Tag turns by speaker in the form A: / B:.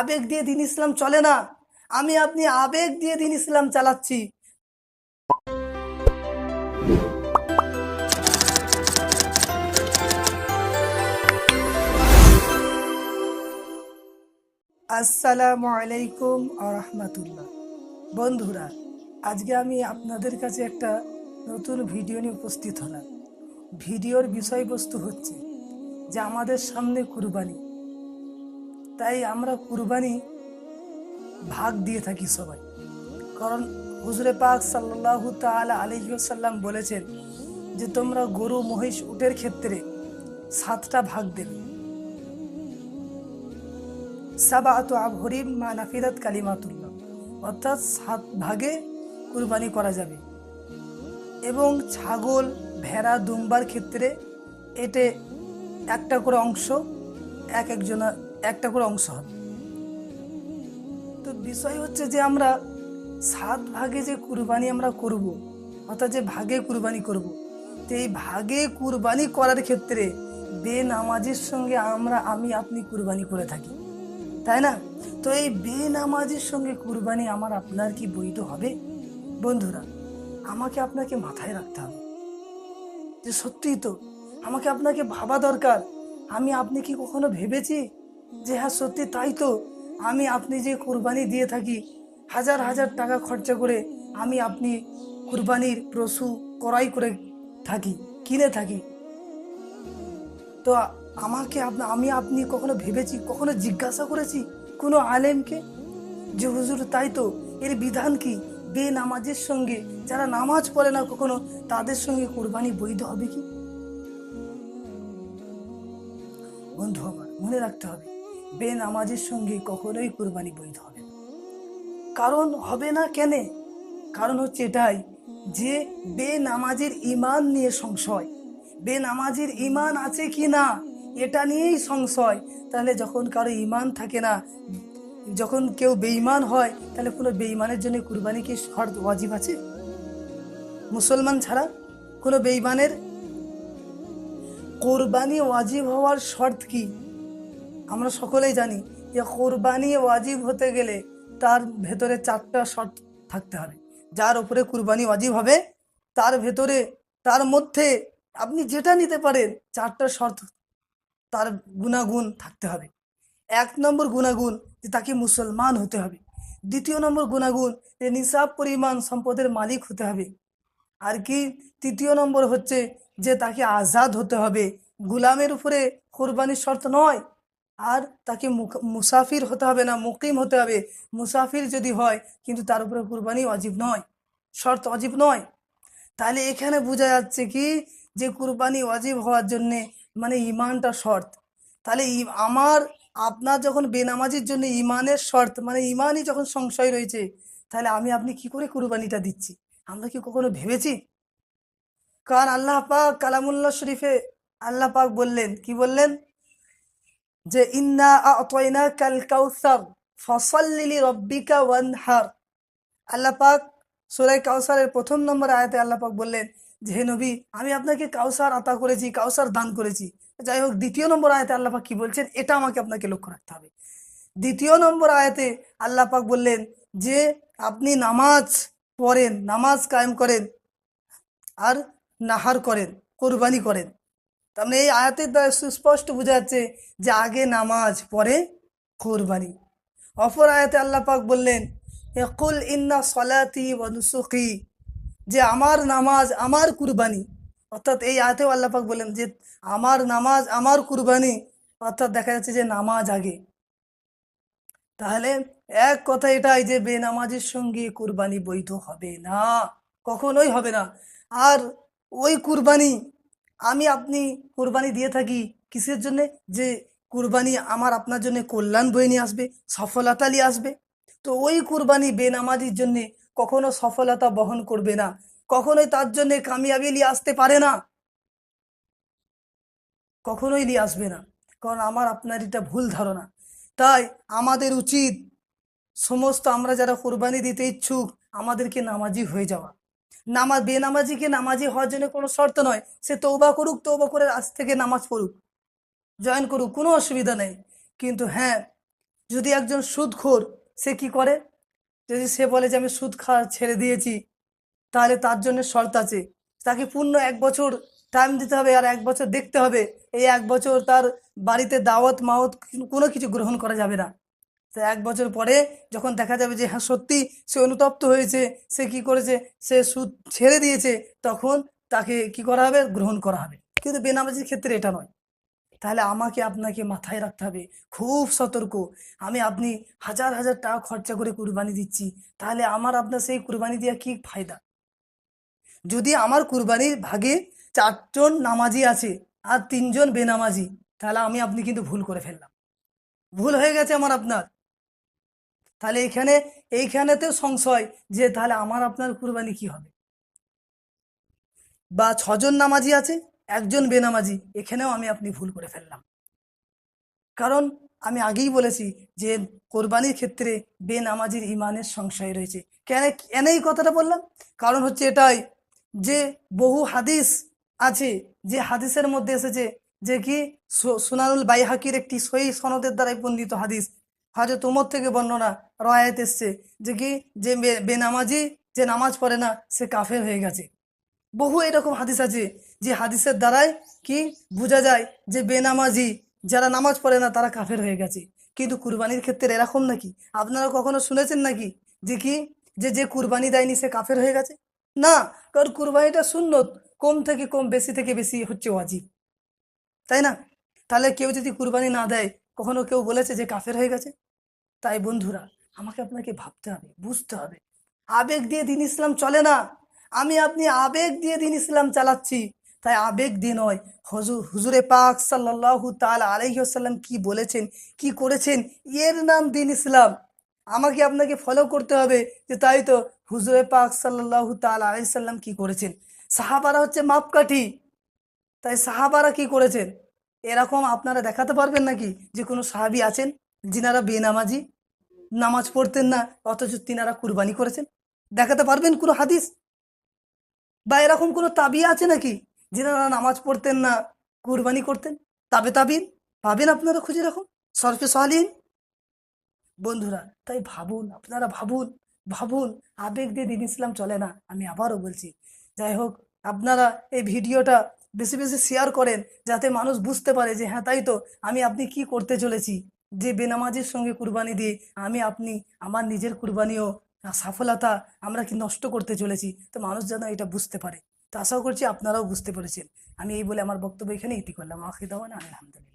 A: আবেগ দিয়ে দিন ইসলাম চলে না। আমি আপনি আবেগ দিয়ে দিন ইসলাম চালাচ্ছি। আসসালামু আলাইকুম রহমতুল্লাহ বন্ধুরা, আজকে আমি আপনাদের কাছে একটা নতুন ভিডিও নিয়ে উপস্থিত হলাম। ভিডিওর বিষয়বস্তু হচ্ছে যে আমাদের সামনে কুরবানি। তাই আমরা কুরবানি ভাগ দিয়ে থাকি সবাই। কারণ হুজুরে পাক সাল্লাহ তালা আলহিসাল্লাম বলেছেন যে, তোমরা গরু, মহিষ, উটের ক্ষেত্রে সাতটা ভাগ দেবে। সাবাত আভরিম মা নাফিরাত কালিমাতুল্লাহ। অর্থাৎ সাত ভাগে কুরবানি করা যাবে। এবং ছাগল, ভেড়া, দুম্বার ক্ষেত্রে এতে একটা করে অংশ এক একজনা একটা করে অংশ হবে। তো বিষয় হচ্ছে যে আমরা সাত ভাগে যে কুরবানি আমরা করব, অর্থাৎ যে ভাগে কুরবানি করব, তো এই ভাগে কুরবানি করার ক্ষেত্রে বেনামাজির সঙ্গে আমরা, আমি, আপনি কুরবানি করে থাকি। তাই না? তো এই বেনামাজির সঙ্গে কুরবানি আমার আপনার কি বৈধ হবে? বন্ধুরা, আমাকে আপনাকে মাথায় রাখতে হবে। যে সত্যিই তো, আমাকে আপনাকে ভাবা দরকার। আমি, আপনি কি কখনো ভেবেছি যে হ্যাঁ সত্যি তাই তো। আমি আপনি যে কুরবানি দিয়ে থাকি, হাজার হাজার টাকা খরচা করে আমি আপনি কুরবানির পশু ক্রয় করে থাকি, কিনে থাকি। তো আমাকে আমি আপনি কখনো ভেবেছি, কখনো জিজ্ঞাসা করেছি কোনো আলেমকে? যে হুজুর তাই তো, এর বিধান কি? বে নামাজের সঙ্গে, যারা নামাজ পড়ে না কখনো, তাদের সঙ্গে কোরবানি বৈধ হবে কি? বন্ধু আমার, মনে রাখতে হবে। বে নামাজের সঙ্গে কখনোই কোরবানি বৈধ হবে কারণ হবে না কেনে? কারণ হচ্ছে এটাই যে বে নামাজের ইমান নিয়ে সংশয়। বে নামাজের ইমান আছে কি না? এটা নিয়েই সংশয়। তাহলে যখন কারও ইমান থাকে না, যখন কেউ বেঈমান হয়, তাহলে কোনো বেঈমানের জন্য কুরবানি কি শর্ত ওয়াজিব আছে? মুসলমান ছাড়া কোনো বেঈমানের কোরবানি ওয়াজিব হওয়ার শর্ত কি? আমরা সকলেই জানি যে কোরবানি ওয়াজিব হতে গেলে তার ভেতরে চারটা শর্ত থাকতে হবে। যার উপরে কুরবানি ওয়াজিব হবে, তার ভেতরে, তার মধ্যে আপনি যেটা নিতে পারেন, চারটা শর্ত তার গুণাগুণ থাকতে হবে। এক নম্বর গুণাগুণ যে তাকে মুসলমান হতে হবে। দ্বিতীয় নম্বর গুণাগুণ যে নিসাব পরিমাণ সম্পদের মালিক হতে হবে। আর কি? তৃতীয় নম্বর হচ্ছে যে তাকে আজাদ হতে হবে। গুলামের উপরে কোরবানির শর্ত নয় আর তাকে মুসাফির হতে হবে না, মুকিম হতে হবে। মুসাফির যদি হয়, কিন্তু তার উপরে কুরবানি অজীব নয়। শর্ত অজীব নয়। তাহলে এখানে বোঝা যাচ্ছে কি, যে কুরবানি অজীব হওয়ার জন্যে মানে ইমানটা শর্ত। তাহলে আমার, আপনার যখন বেনামাজির জন্য ইমানের শর্ত মানে ইমানই যখন সংশয় রয়েছে, তাহলে আমি আপনি কি করে কুরবানিটা দিচ্ছি? আমরা কি কখনো ভেবেছি? কারণ আল্লাহ পাক কালামুল্লাহ শরীফে আল্লাহ পাক বললেন, কি বললেন? যে, ইন্না আতয়না কাল কাউসার ফসল্লিলি রব্বিকা ওয়ানহার। আল্লাহ পাক সুরাই কাউসারের প্রথম নম্বর আয়াতে আল্লাহ পাক বললেন যে, হে নবী, আমি আপনাকে কাউসার আতা করেছি, কাউসার দান করেছি। যাই হোক, দ্বিতীয় নম্বর আয়াতে আল্লাহ পাক কি বলছেন, এটা আমাকে আপনাকে লক্ষ্য রাখতে হবে। দ্বিতীয় নম্বর আয়াতে আল্লাহ পাক বললেন যে, আপনি নামাজ পড়েন, নামাজ কায়েম করেন আর নাহার করেন, কোরবানি করেন। তার মানে এই আয়াতের দ্বারা সুস্পষ্ট বোঝা যাচ্ছে যে আগে নামাজ, পরে কোরবানি। অপর আয়াতে আল্লাহ পাক বললেন কুল ইন্না সলাতি ওয়া যে আমার নামাজ আমার কুরবানি। অর্থাৎ এই আয়াতেও আল্লাহ পাক বললেন যে আমার নামাজ আমার কুরবানি। অর্থাৎ দেখা যাচ্ছে যে নামাজ আগে। তাহলে এক কথা এটাই যে বেনামাজের সঙ্গে কুরবানি বৈধ হবে না, কখনোই হবে না। আর ওই কুরবানি আমি আপনি কোরবানি দিয়ে থাকি কিসের জন্যে? যে কুরবানি আমার আপনার জন্য কল্যাণ বয়ে নিয়ে আসবে, সফলতা নিয়ে আসবে। তো ওই কুরবানি বেনামাজির জন্য কখনো সফলতা বহন করবে না। কখনোই তার জন্য কামিয়াবি নিয়ে আসতে পারে না। কখনোই নিয়ে আসবে না। কারণ আমার আপনার এটা ভুল ধারণা। তাই আমাদের উচিত সমস্ত আমরা যারা কোরবানি দিতে ইচ্ছুক, আমাদেরকে নামাজি হয়ে যাওয়া। নামাজ বেনামাজিকে নামাজি হওয়ার জন্য কোনো শর্ত নয়। সে তৌবা করুক তৌবা করে আজ থেকে নামাজ পড়ুক। জয়েন করুক, কোনো অসুবিধা নেই। কিন্তু হ্যাঁ যদি একজন সুদখোর, সে কি করে? যদি সে বলে যে আমি সুদ খাওয়া ছেড়ে দিয়েছি, তাহলে তার জন্য শর্ত আছে। তাকে পূর্ণ এক বছর টাইম দিতে হবে আর এক বছর দেখতে হবে। এই এক বছর তার বাড়িতে দাওয়াত মাওয়াত কোনো কিছু গ্রহণ করা যাবে না। তো এক বছর পরে যখন দেখা যাবে যে হ্যাঁ সত্যি সে অনুতপ্ত হয়েছে, সে কি করেছে, সে সুদ ছেড়ে দিয়েছে, তখন তাকে কি করা হবে? গ্রহণ করা হবে। কিন্তু বেনামাজির ক্ষেত্রে এটা নয়। তাহলে আমাকে আপনাকে মাথায় রাখতে হবে, খুব সতর্ক। আমি আপনি হাজার হাজার টাকা খরচা করে কুরবানি দিচ্ছি, তাহলে আমার আপনার সেই কুরবানি দেওয়া কি ফায়দা? যদি আমার কুরবানির ভাগে চারজন নামাজি আছে আর তিনজন বেনামাজি, তাহলে আমি আপনি কিন্তু ভুল করে ফেললাম। ভুল হয়ে গেছে আমার আপনার। তাহলে এখানে এইখানেতেও সংশয় যে তাহলে আমার আপনার কুরবানি কি হবে? বা ছজন নামাজি আছে, একজন বেনামাজি, এখানেও আমি আপনি ভুল করে ফেললাম। কারণ আমি আগেই বলেছি যে কোরবানির ক্ষেত্রে বেনামাজির ইমানের সংশয় রয়েছে। কেন কেন এই কথাটা বললাম? কারণ হচ্ছে এটাই যে বহু হাদিস আছে, যে হাদিসের মধ্যে এসেছে যে কি সুনানুল বাইহাকির একটি সহি সনদের দ্বারাই বর্ণিত হাদিস। হজরত উমর থেকে বর্ণনা রয়াত এসছে যে কি, যে বেনামাজি যে নামাজ পড়ে না, সে কাফের হয়ে গেছে। বহু এরকম হাদিস আছে যে হাদিসের দ্বারাই কি বোঝা যায় যে বেনামাজি যারা নামাজ পড়ে না, তারা কাফের হয়ে গেছে। কিন্তু কুরবানির ক্ষেত্রে এরকম নাকি? আপনারা কখনো শুনেছেন নাকি যে কি, যে যে কুরবানি দেয়নি, সে কাফের হয়ে গেছে? না, কারণ কুরবানিটা সুন্নত। কম থেকে কম, বেশি থেকে বেশি হচ্ছে ওয়াজিব। তাই না? তাহলে কেউ যদি কুরবানি না দেয় কখনো কেউ বলেছে যে কাফের হয়ে গেছে? তাই বন্ধুরা, আমাকে আপনাকে ভাবতে হবে, বুঝতে হবে। আবেগ দিয়ে দিন ইসলাম চলে না। আমি আপনি আবেগ দিয়ে দিন ইসলাম চালাচ্ছি। তাই আবেগ দিয়ে নয় হজুর হুজুরে পাক সাল্লাল্লাহু তাল আলাইহি ওয়াসাল্লাম কি বলেছেন, কি করেছেন, এর নাম দিন ইসলাম। আমাকে আপনাকে ফলো করতে হবে যে তাই তো হুজুরে পাক সাল্লাল্লাহু তাল আলাইহি সাল্লাম কি করেছেন। সাহাবারা হচ্ছে মাপকাঠি। তাই সাহাবারা কি করেছেন? এরকম আপনারা দেখাতে পারবেন নাকি যে কোনো সাহাবি আছেন যিনারা বেনামাজি, নামাজ পড়তেন না, অথচ তিনারা কুরবানি করেছেন? দেখাতে পারবেন কোনো হাদিস? বা এরকম কোনো তাবি আছে নাকি যিনারা নামাজ পড়তেন না, কুরবানি করতেন? তাবে তাবিন, পাবেন আপনারা খুঁজে রাখুন সরফে সালিন বন্ধুরা, তাই ভাবুন, আপনারা ভাবুন ভাবুন, আবেগ দিয়ে দিন ইসলাম চলে না। আমি আবারও বলছি, যাই হোক, আপনারা এই ভিডিওটা বেশি বেশি শেয়ার করেন যাতে মানুষ বুঝতে পারে যে হ্যাঁ তাই তো, আমি আপনি কি করতে চলেছি? যে বেনামাজির সঙ্গে কুরবানি দিয়ে আমি আপনি, আমার নিজের কুরবানিও সফলতা আমরা কি নষ্ট করতে চলেছি? তো মানুষ যেন এটা বুঝতে পারে। তো আশা করছি আপনারাও বুঝতে পেরেছেন। আমি এই বলে আমার বক্তব্য এখানে ইতি করলাম। আখিদাওয়ান আলহামদুলিল্লাহ।